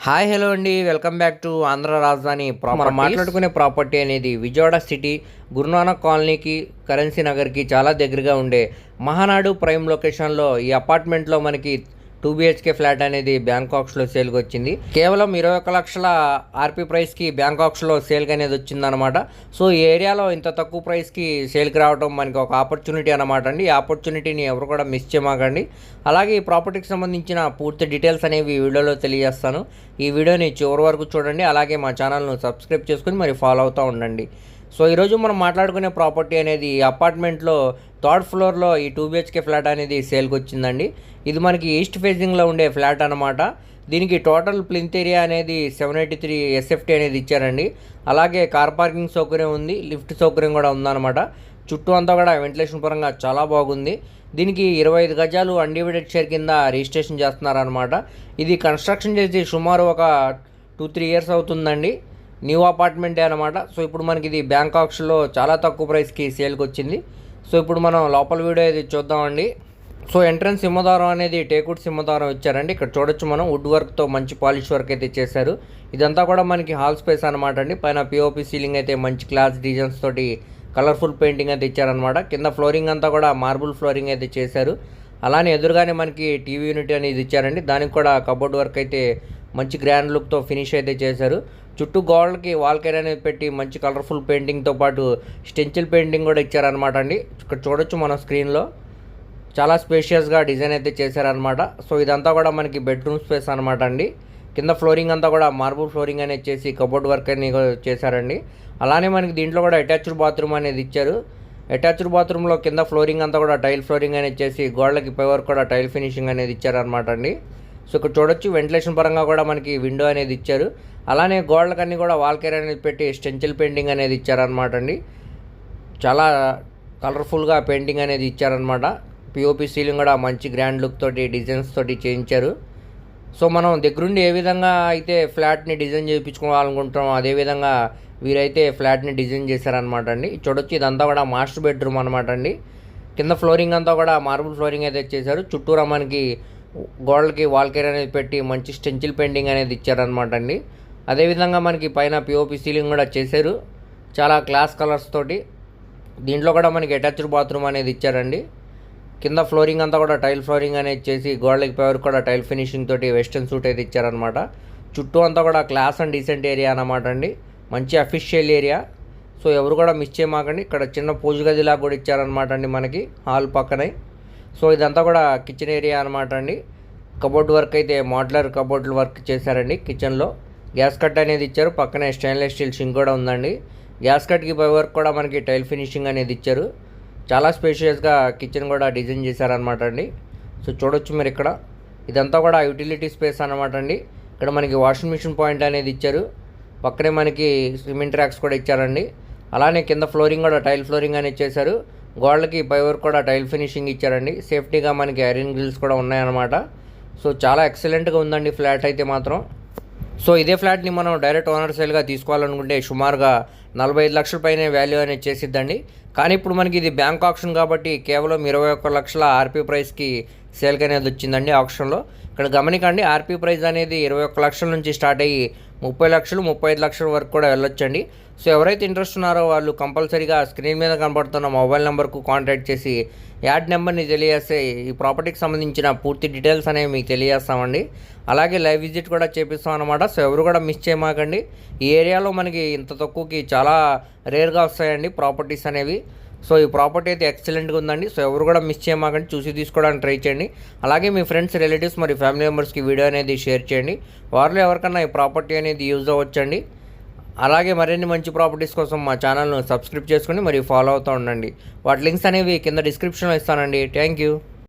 Hi hello అండి. Welcome back to Andhra రాజధాని ప్రా- మనం మాట్లాడుకునే ప్రాపర్టీ అనేది విజయవాడ సిటీ గురునానక్ కాలనీకి కరెన్సీ నగర్కి చాలా దగ్గరగా ఉండే మహానాడు ప్రైమ్ లొకేషన్లో ఈ అపార్ట్మెంట్లో మనకి టూ బిహెచ్కే ఫ్లాట్ అనేది బ్యాంకాక్స్లో సేల్కి వచ్చింది కేవలం ఇరవై ఒక్క లక్షల ఆర్పీ ప్రైస్కి బ్యాంకాక్స్లో సేల్కి అనేది వచ్చిందనమాట సో ఈ ఏరియాలో ఇంత తక్కువ ప్రైస్కి సేల్కి రావడం మనకి ఒక ఆపర్చునిటీ అనమాట అండి. ఈ ఆపర్చునిటీని ఎవరు కూడా మిస్ చేయమాకండి. అలాగే ఈ ప్రాపర్టీకి సంబంధించిన పూర్తి డీటెయిల్స్ అనేవి ఈ వీడియోలో తెలియజేస్తాను. ఈ వీడియోని చివరి వరకు చూడండి. అలాగే మా ఛానల్ను సబ్స్క్రైబ్ చేసుకుని మరి ఫాలో అవుతూ ఉండండి. సో ఈరోజు మనం మాట్లాడుకునే ప్రాపర్టీ అనేది అపార్ట్మెంట్లో థర్డ్ ఫ్లోర్లో ఈ టూ బిహెచ్కే ఫ్లాట్ అనేది సేల్కి వచ్చిందండి. ఇది మనకి ఈస్ట్ ఫేసింగ్లో ఉండే ఫ్లాట్ అనమాట దీనికి టోటల్ ప్లింత్ ఏరియా అనేది సెవెన్ ఎయిటీ త్రీ ఎస్ఎఫ్టీ అనేది ఇచ్చారండి. అలాగే కార్ పార్కింగ్ సౌకర్యం ఉంది లిఫ్ట్ సౌకర్యం కూడా ఉందన్నమాట. చుట్టూ అంతా కూడా వెంటిలేషన్ పరంగా చాలా బాగుంది. దీనికి ఇరవై ఐదు గజాలు అన్డివైడెడ్ షేర్ కింద రిజిస్ట్రేషన్ చేస్తున్నారనమాట ఇది కన్స్ట్రక్షన్ చేసి సుమారు ఒక టూ త్రీ ఇయర్స్ అవుతుందండి. న్యూ అపార్ట్మెంటే అనమాట సో ఇప్పుడు మనకి ఇది బ్యాంకాక్స్లో చాలా తక్కువ ప్రైస్కి సేల్కి వచ్చింది. సో ఇప్పుడు మనం లోపల వీడియో ఇది చూద్దామండి. సో ఎంట్రన్స్ సింహదారం అనేది టేకుడ్ సింహదారం ఇచ్చారండి. ఇక్కడ చూడొచ్చు మనం వుడ్ వర్క్తో మంచి పాలిష్ వర్క్ అయితే చేశారు. ఇదంతా కూడా మనకి హాల్ స్పేస్ అనమాట అండి. పైన పిఓపి సీలింగ్ అయితే మంచి క్లాస్ డిజైన్స్ తోటి కలర్ఫుల్ పెయింటింగ్ అయితే ఇచ్చారనమాట కింద ఫ్లోరింగ్ అంతా కూడా మార్బుల్ ఫ్లోరింగ్ అయితే చేశారు. అలానే ఎదురుగానే మనకి టీవీ యూనిట్ అనేది ఇచ్చారండి. దానికి కూడా కబోర్డ్ వర్క్ అయితే మంచి గ్రాండ్ లుక్తో ఫినిష్ అయితే చేశారు. చుట్టూ గోడలకి వాల్కేర్ అనేది పెట్టి మంచి కలర్ఫుల్ పెయింటింగ్తో పాటు స్టెంచిల్ పెయింటింగ్ కూడా ఇచ్చారనమాట అండి. ఇక్కడ చూడొచ్చు మన స్క్రీన్లో చాలా స్పేషియస్గా డిజైన్ అయితే చేశారనమాట సో ఇదంతా కూడా మనకి బెడ్రూమ్ స్పేస్ అనమాట అండి. కింద ఫ్లోరింగ్ అంతా కూడా మార్బుల్ ఫ్లోరింగ్ అనేది చేసి కబోర్డ్ వర్క్ అనేది చేశారండి. అలానే మనకి దీంట్లో కూడా అటాచ్డ్ బాత్రూమ్ అనేది ఇచ్చారు. అటాచ్డ్ బాత్రూంలో కింద ఫ్లోరింగ్ అంతా కూడా టైల్ ఫ్లోరింగ్ అనేది చేసి గోడలకి పై వరకు కూడా టైల్ ఫినిషింగ్ అనేది ఇచ్చారనమాట అండి. సో ఇక్కడ చూడొచ్చు వెంటిలేషన్ పరంగా కూడా మనకి విండో అనేది ఇచ్చారు. అలానే గోడలకన్నీ కూడా వాల్కేర్ అనేది పెట్టి స్టెంచిల్ పెయింటింగ్ అనేది ఇచ్చారనమాట అండి. చాలా కలర్ఫుల్గా పెయింటింగ్ అనేది ఇచ్చారనమాట పిఓపి సీలింగ్ కూడా మంచి గ్రాండ్ లుక్ తోటి డిజైన్స్ తోటి చేయించారు. సో మనం దగ్గరుండి ఏ విధంగా అయితే ఫ్లాట్ని డిజైన్ చేయించుకోవాలనుకుంటున్నామో అదేవిధంగా వీరైతే ఫ్లాట్ని డిజైన్ చేశారనమాట అండి. చూడొచ్చు ఇదంతా కూడా మాస్టర్ బెడ్రూమ్ అనమాట అండి. కింద ఫ్లోరింగ్ అంతా కూడా మార్బుల్ ఫ్లోరింగ్ అయితే చేశారు. చుట్టూరా మనకి గోడలకి వాల్కేర్ అనేది పెట్టి మంచి స్టెంచిల్ పెయింటింగ్ అనేది ఇచ్చారనమాట అండి. అదేవిధంగా మనకి పైన పిఓపి సీలింగ్ కూడా చేశారు. చాలా క్లాస్ కలర్స్ తోటి. దీంట్లో కూడా మనకి అటాచ్డ్ బాత్రూమ్ అనేది ఇచ్చారండి. కింద ఫ్లోరింగ్ అంతా కూడా టైల్ ఫ్లోరింగ్ అనేది చేసి గోడలకి పై కూడా టైల్ ఫినిషింగ్ తోటి వెస్టర్న్ సూట్ అయితే ఇచ్చారనమాట చుట్టూ అంతా కూడా క్లాస్ అండ్ డీసెంట్ ఏరియా అనమాట అండి. మంచి అఫీషియల్ ఏరియా సో ఎవరు కూడా మిస్ చేయమాకండి. ఇక్కడ చిన్న పూజ గదిలా కూడా ఇచ్చారనమాట అండి మనకి. హాల్ పక్కనే. సో ఇదంతా కూడా కిచెన్ ఏరియా అనమాట అండి. కబోర్డ్ వర్క్ అయితే మోడ్లర్ కబోర్డ్ వర్క్ చేశారండి కిచెన్లో. గ్యాస్ కట్ అనేది ఇచ్చారు. పక్కనే స్టెయిన్లెస్ స్టీల్ సింక్ కూడా ఉందండి. గ్యాస్ కట్కి పై వర్క్ కూడా మనకి టైల్ ఫినిషింగ్ అనేది ఇచ్చారు. చాలా స్పేషియస్గా కిచెన్ కూడా డిజైన్ చేశారనమాట అండి. సో చూడొచ్చు మీరు ఇక్కడ. ఇదంతా కూడా యూటిలిటీ స్పేస్ అనమాట అండి. ఇక్కడ మనకి వాషింగ్ మిషన్ పాయింట్ అనేది ఇచ్చారు. పక్కనే మనకి సిమెంట్ ర్యాక్స్ కూడా ఇచ్చారండి. అలానే కింద ఫ్లోరింగ్ కూడా టైల్ ఫ్లోరింగ్ అనేది చేశారు. గోడలకి పై వరకు కూడా టైల్ ఫినిషింగ్ ఇచ్చారండి సేఫ్టీగా మనకి ఐరన్ గ్రిల్స్ కూడా ఉన్నాయన్నమాట. సో చాలా ఎక్సలెంట్గా ఉందండి ఫ్లాట్ అయితే మాత్రం. సో ఇదే ఫ్లాట్ని మనం డైరెక్ట్ ఓనర్ సేల్గా తీసుకోవాలనుకుంటే సుమారుగా నలభై ఐదు లక్షల పైన వాల్యూ అనేది చేసిద్దండి. కానీ ఇప్పుడు మనకి ఇది బ్యాంక్ ఆప్షన్ కాబట్టి కేవలం ఇరవై ఒక్క లక్షల ఆర్పీ ప్రైస్కి సేల్కి అనేది వచ్చిందండి ఆప్షన్లో. ఇక్కడ గమనికండి ఆర్పీ ప్రైస్ అనేది ఇరవై ఒక్క లక్షల నుంచి స్టార్ట్ అయ్యి ముప్పై లక్షలు ముప్పై ఐదు లక్షల వరకు కూడా వెళ్ళొచ్చండి. సో ఎవరైతే ఇంట్రెస్ట్ ఉన్నారో వాళ్ళు కంపల్సరీగా స్క్రీన్ మీద కనబడుతున్న మొబైల్ నెంబర్కు కాంటాక్ట్ చేసి యాడ్ నెంబర్ని తెలియజేస్తే ఈ ప్రాపర్టీకి సంబంధించిన పూర్తి డీటెయిల్స్ అనేవి మీకు తెలియజేస్తామండి. అలాగే లైవ్ విజిట్ కూడా చేపిస్తాం అనమాట సో ఎవరు కూడా మిస్ చేయమాకండి. ఈ ఏరియాలో మనకి ఇంత తక్కువకి చాలా రేర్గా వస్తాయండి ప్రాపర్టీస్ అనేవి. సో ఈ ప్రాపర్టీ అయితే ఎక్సలెంట్గా ఉందండి. సో ఎవరు కూడా మిస్ చేయమాకండి. చూసి తీసుకోవడానికి ట్రై చేయండి. అలాగే మీ ఫ్రెండ్స్ రిలేటివ్స్ మరి ఫ్యామిలీ మెంబర్స్కి వీడియో అనేది షేర్ చేయండి. వారిలో ఎవరికన్నా ఈ ప్రాపర్టీ అనేది యూజ్ అవ్వచ్చండి. అలాగే మరిన్ని మంచి ప్రాపర్టీస్ కోసం మా ఛానల్ను సబ్స్క్రైబ్ చేసుకొని మరియు ఫాలో అవుతూ ఉండండి. వాటి లింక్స్ అనేవి కింద డిస్క్రిప్షన్లో ఇస్తానండి. Thank you.